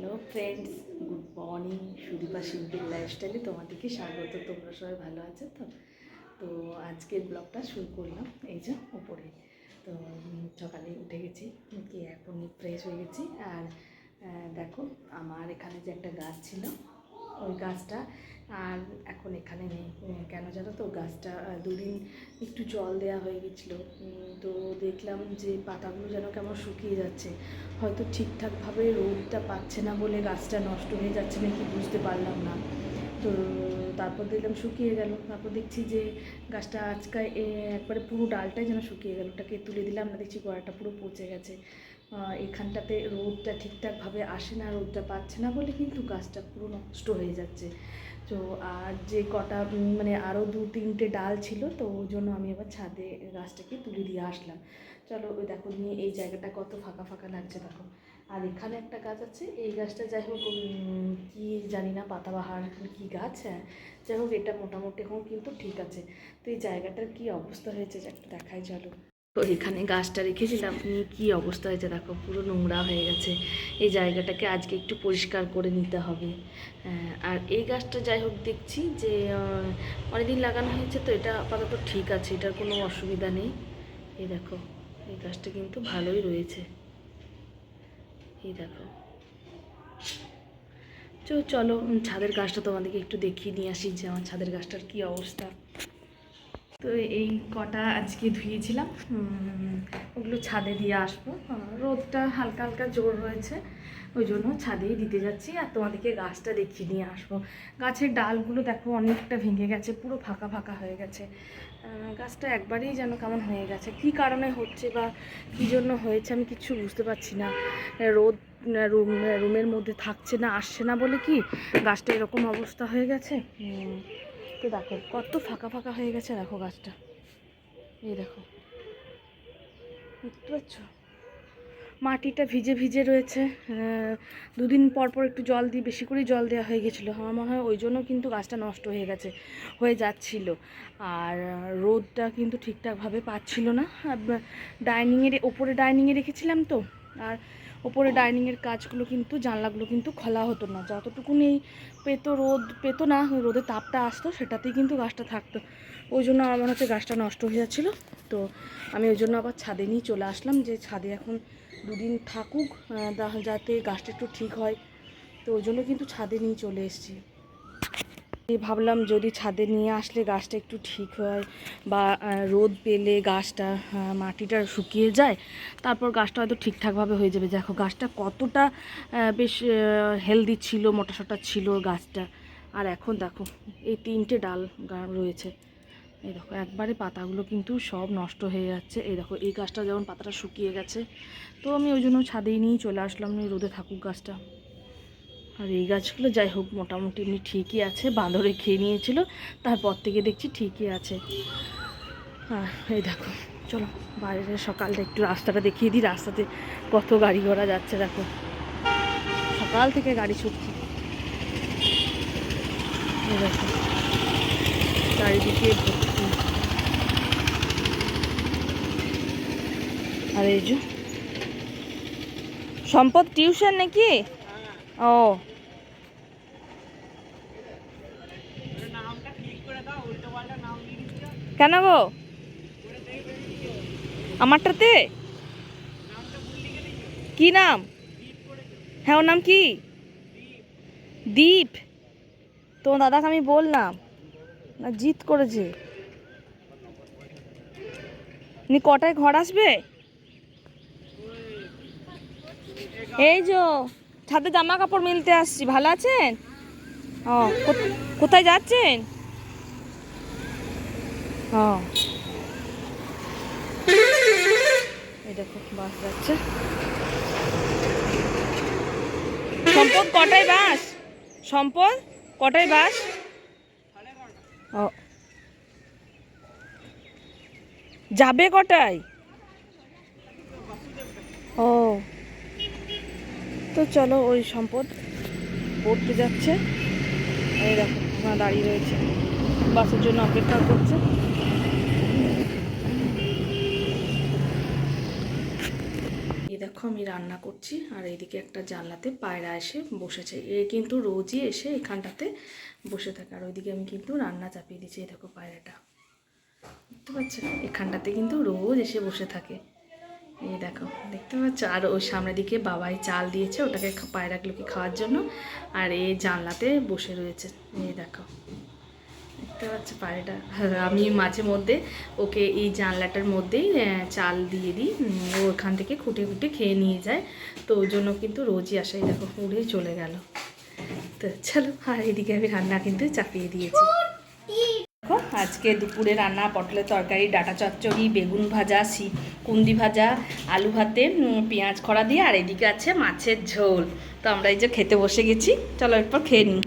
Hello friends good morning Sudipa শিল্পীর লাইফস্টাইলে তোমাদেরকে স্বাগত। তোমরা সবাই ভালো আছো তো? তো আজকের ব্লগটা শুরু করলাম, এই যে ওপরে তো সকালে উঠে গেছি কি এখন ফ্রেশ হয়ে গেছি। আর দেখো, আমার এখানে যে একটা গাছ ছিল ওই গাছটা। আর এখন এখানে নেই কেন জানো তো গাছটা দুদিন একটু জল দেওয়া হয়ে গেছিল। তো দেখলাম যে পাতাগুলো যেন কেমন শুকিয়ে যাচ্ছে। হয়তো ঠিকঠাকভাবে রোদটা পাচ্ছে না বলে গাছটা নষ্ট হয়ে যাচ্ছে নাকি বুঝতে পারলাম না। তো তারপর দেখলাম শুকিয়ে গেল। তারপর দেখছি যে গাছটা আজকাল একবারে পুরো ডালটাই যেন শুকিয়ে গেল। ওটাকে তুলে দিলাম না দেখছি গোড়াটা পুরো পচে গেছে। এখানটাতে রোদটা ঠিকঠাকভাবে আসে না, রোদটা পাচ্ছে না বলে কিন্তু গাছটা পুরো নষ্ট হয়ে যাচ্ছে। তো আর যে কটা মানে আরও দু তিনটে ডাল ছিল, তো ওই জন্য আমি আবার ছাদে গাছটাকে তুলে দিয়ে আসলাম। চলো ওই দেখো নিয়ে এই জায়গাটা কত ফাঁকা ফাঁকা লাগছে দেখো। আর এখানে একটা গাছ আছে, এই গাছটা যাই হোক কি জানি না, পাতাবাহার কি গাছ হ্যাঁ যাই হোক, এটা মোটামুটি এখন কিন্তু ঠিক আছে। তো এই জায়গাটার কি অবস্থা হয়েছে, একটা দেখাই, চলো। তো এখানে গাছটা রেখেছিলাম। কি অবস্থা হয়েছে দেখো, পুরো নোংরা হয়ে গেছে। এই জায়গাটাকে আজকে একটু পরিষ্কার করে নিতে হবে। আর এই গাছটা যাই হোক দেখছি যে অনেকদিন লাগানো হয়েছে তো, এটা আপাতত ঠিক আছে, এটার কোনো অসুবিধা নেই। এই দেখো, এই গাছটা কিন্তু ভালোই রয়েছে। এই দেখো। তো চলো ছাদের গাছটা তোমাদেরকে একটু দেখিয়ে নিয়ে আসি যে আমার ছাদের গাছটার কী অবস্থা। তো এই কটা আজকে ধুয়েছিলাম। ওগুলো ছাদে দিয়ে আসব। রোদটা হালকা হালকা জোর রয়েছে ওই জন্য ছাদেই দিতে যাচ্ছি। আর তোমাদেরকে গাছটা দেখিয়ে নিয়ে আসব। গাছের ডালগুলো দেখো অনেকটা ভেঙে গেছে, পুরো ফাঁকা ফাঁকা হয়ে গেছে। গাছটা একবারেই যেন কেমন হয়ে গেছে। কী কারণে হচ্ছে বা কী জন্য হয়েছে আমি কিচ্ছু বুঝতে পারছি না। রোদ, রুম, রুমের মধ্যে থাকছে না, আসছে না বলে কি গাছটা এরকম অবস্থা হয়ে গেছে? তো দেখো, কত ফাঁকা ফাঁকা হয়ে গেছে দেখো গাছটা। এই দেখো। দেখতে পাচ্ছ? মাটিটা ভিজে ভিজে রয়েছে। দুদিন পর পর একটু জল দিয়ে, বেশি করে জল দেওয়া হয়ে গেছিল। আমার মনে হয় ওই জন্য কিন্তু গাছটা নষ্ট হয়ে গেছে, হয়ে যাচ্ছিল। আর রোদটা কিন্তু ঠিকঠাকভাবে পাচ্ছিল না। ডাইনিংয়ের ওপরে ডাইনিংয়ে রেখেছিলাম তো। আর ওপরে ডাইনিংয়ের কাজগুলো কিন্তু, জানলাগুলো কিন্তু খোলা হতো না। যতটুকুনি এই পেতো রোদ, পেতো না, রোদে তাপটা আসতো, সেটাতেই কিন্তু গাছটা থাকতো। ওই জন্য আমার মনে হচ্ছে গাছটা নষ্ট হয়ে যাচ্ছিল। তো আমি ওই জন্য আবার ছাদে নিয়ে চলে আসলাম যে ছাদে এখন দুদিন থাকুক যাতে গাছটা একটু ঠিক হয়। তো ওই জন্য কিন্তু ছাদে নিয়ে চলে এসেছি। ভাবলাম যদি ছাদে নিয়ে আসলে গাছটা একটু ঠিক হয় বা রোদ পেলে গাছটা মাটিটা শুকিয়ে যায়, তারপর গাছটা হয়তো ঠিকঠাকভাবে হয়ে যাবে। দেখো, গাছটা কতটা বেশ হেলদি ছিল, মোটাসোটা ছিল গাছটা। আর এখন দেখো, এই তিনটে ডাল রয়েছে। এই দেখো, একবারে পাতাগুলো কিন্তু সব নষ্ট হয়ে যাচ্ছে। এই দেখো, এই গাছটা যেমন পাতাটা শুকিয়ে গেছে, তো আমি ওই জন্য ছাদেই নিয়ে চলে আসলাম, রোদে থাকুক গাছটা। আর এই গাছগুলো যাই হোক, মোটামুটি এমনি ঠিকই আছে, বাঁদরে খেয়ে নিয়েছিল, তারপর থেকে দেখছি ঠিকই আছে। হ্যাঁ এই দেখো, চলো বাইরে সকালটা একটু রাস্তাটা দেখিয়ে দিই, রাস্তাতে কত গাড়ি ঘোড়া যাচ্ছে, দেখো। সকাল থেকে গাড়ি ছুটছে। দেখো, চারিদিকে ভর্তি। আর এই যে, সম্পদ টিউশন নাকি? ও। কেন গো? আমারটাতে? কি নাম? হ্যাঁ ওর নাম কি? দীপ। তো দাদাকে আমি বললাম, না, জিত করেছে। নি কটায় ঘর আসবে? এই যো ছাদে জামা কাপড় মিলতে আসছি, ভালো আছেন? ও কোথায় যাচ্ছেন? এই দেখো, বাস যাচ্ছে। সম্পদ, কটায় বাস? সম্পদ, কটায় বাস? ও। যাবে কটায়? ও। তো চলো, ওই সম্পদ পড়তে যাচ্ছে। এই দেখো দাঁড়িয়ে রয়েছে। বাসের জন্য অপেক্ষা করছে এই দেখো দেখো আমি রান্না করছি আর এইদিকে একটা জানলাতে পায়রা এসে বসেছে। এ কিন্তু রোজই এসে এখানটাতে বসে থাকে আর ওইদিকে আমি কিন্তু রান্না চাপিয়ে দিচ্ছি, এই দেখো পায়রাটা। দেখতে পাচ্ছ? এখানটাতে কিন্তু রোজ এসে বসে থাকে। এই দেখো, দেখতে পাচ্ছ? আর ওই সামনের দিকে বাবাই চাল দিয়েছে ওটাকে পায়রাগুলোকে খাওয়ার জন্য। আর এই জানলাতে বসে রয়েছে। এই দেখো। দেখতে পায়রাটা আমি মাঝে মধ্যে ওকে এই জানলাটার মধ্যেই চাল দিয়ে দিই। ও ওখান থেকে খুঁটে খুঁটে খেয়ে নিয়ে যায়। তো ওই জন্য কিন্তু রোজই আসে এই দেখো, উড়ে চলে গেল। তো চলো, আর এদিকে আমি রান্না কিন্তু চাপিয়ে দিয়েছি। দেখো, আজকে দুপুরে রান্না, পটলের তরকারি, ডাটা চচ্চড়ি, বেগুন ভাজা, সি, কুন্দি ভাজা, আলু ভাতে পেঁয়াজ খড়া দিয়ে, আর এদিকে আছে মাছের ঝোল। তো আমরা এই যে খেতে বসে গেছি। চলো, এরপর খেয়ে নিই।